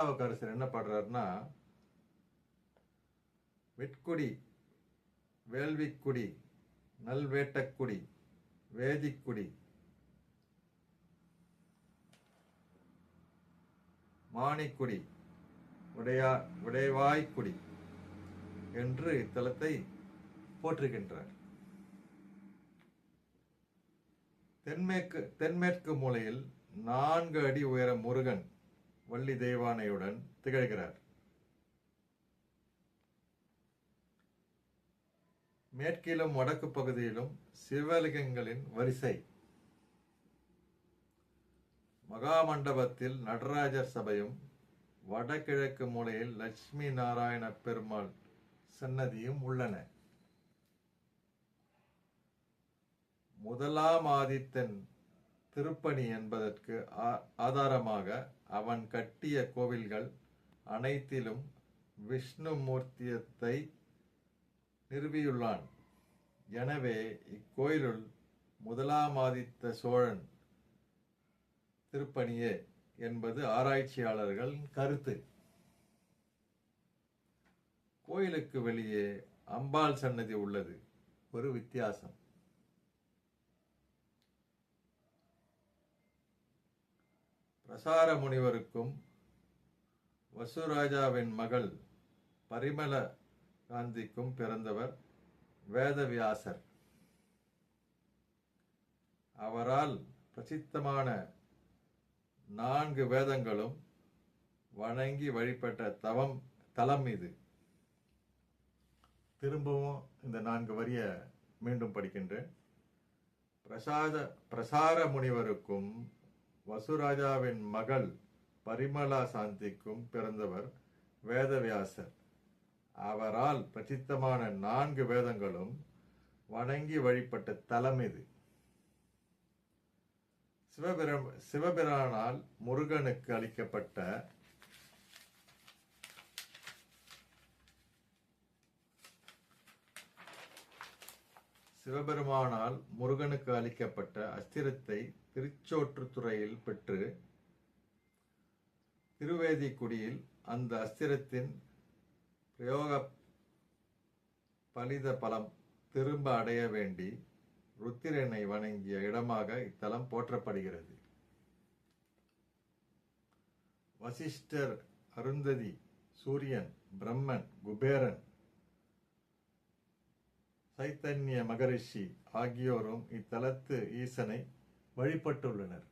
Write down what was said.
திருநாவுக்கரசர் என்ன பாடுறாருன்னா வெட்குடி வேள்விக்குடி நல்வேட்டக்குடி வேதிக்குடி மாணிக்குடி உடையா உடைவாய்க்குடி என்று இத்தலத்தை போற்றுகின்றார். தென்மேற்கு தென்மேற்கு மூலையில் நான்கு அடி உயர முருகன் வள்ளி தெய்வானையுடன் திகழ்கிறார். மேற்கிலும் வடக்கு பகுதியிலும் சிவலிங்கங்களின் வரிசை. மகாமண்டபத்தில் நடராஜர் சபையும் வடகிழக்கு மூலையில் லட்சுமி நாராயண பெருமாள் சன்னதியும் உள்ளன. முதலாம் ஆதித்தன் திருப்பணி என்பதற்கு ஆ- ஆதாரமாக அவன் கட்டிய கோவில்கள் அனைத்திலும் விஷ்ணு மூர்த்தியத்தை நிறுவியுள்ளான். எனவே இக்கோயிலுள் முதலாம் ஆதித்த சோழன் திருப்பணியே என்பது ஆராய்ச்சியாளர்களின் கருத்து. கோயிலுக்கு வெளியே அம்பாள் சன்னதி உள்ளது. ஒரு வித்தியாசம். பிரசார முனிவருக்கும் வசுராஜாவின் மகள் பரிமள காந்திக்கும் பிறந்தவர் வேதவியாசர். அவரால் பிரசித்தமான நான்கு வேதங்களும் வணங்கி வழிபட்ட தவம் தலம் இது. திரும்பவும் இந்த நான்கு வரிய மீண்டும் படிக்கின்றேன். பிரசாத பிரசார முனிவருக்கும் வசுராஜாவின் மகள் பரிமளா சாந்திக்கும் பிறந்தவர் வேதவியாசர். அவரால் பிரசித்தமான நான்கு வேதங்களும் வணங்கி வழிபட்ட தலம் இது. சிவபிர சிவபிரானால் முருகனுக்கு அளிக்கப்பட்ட சிவபெருமானால் முருகனுக்கு அளிக்கப்பட்ட அஸ்திரத்தை திருச்சோற்றுத்துறையில் பெற்று திருவேதிக்குடியில் அந்த அஸ்திரத்தின் பிரயோக பலித பலம் திரும்ப அடைய வேண்டி ருத்திரனை வணங்கிய இடமாக இத்தலம் போற்றப்படுகிறது. வசிஷ்டர் அருந்ததி சூரியன் பிரம்மன் குபேரன் சைத்தன்ய மகரிஷி ஆகியோரும் இத்தலத்து ஈசனை வழிபட்டுள்ளனர்.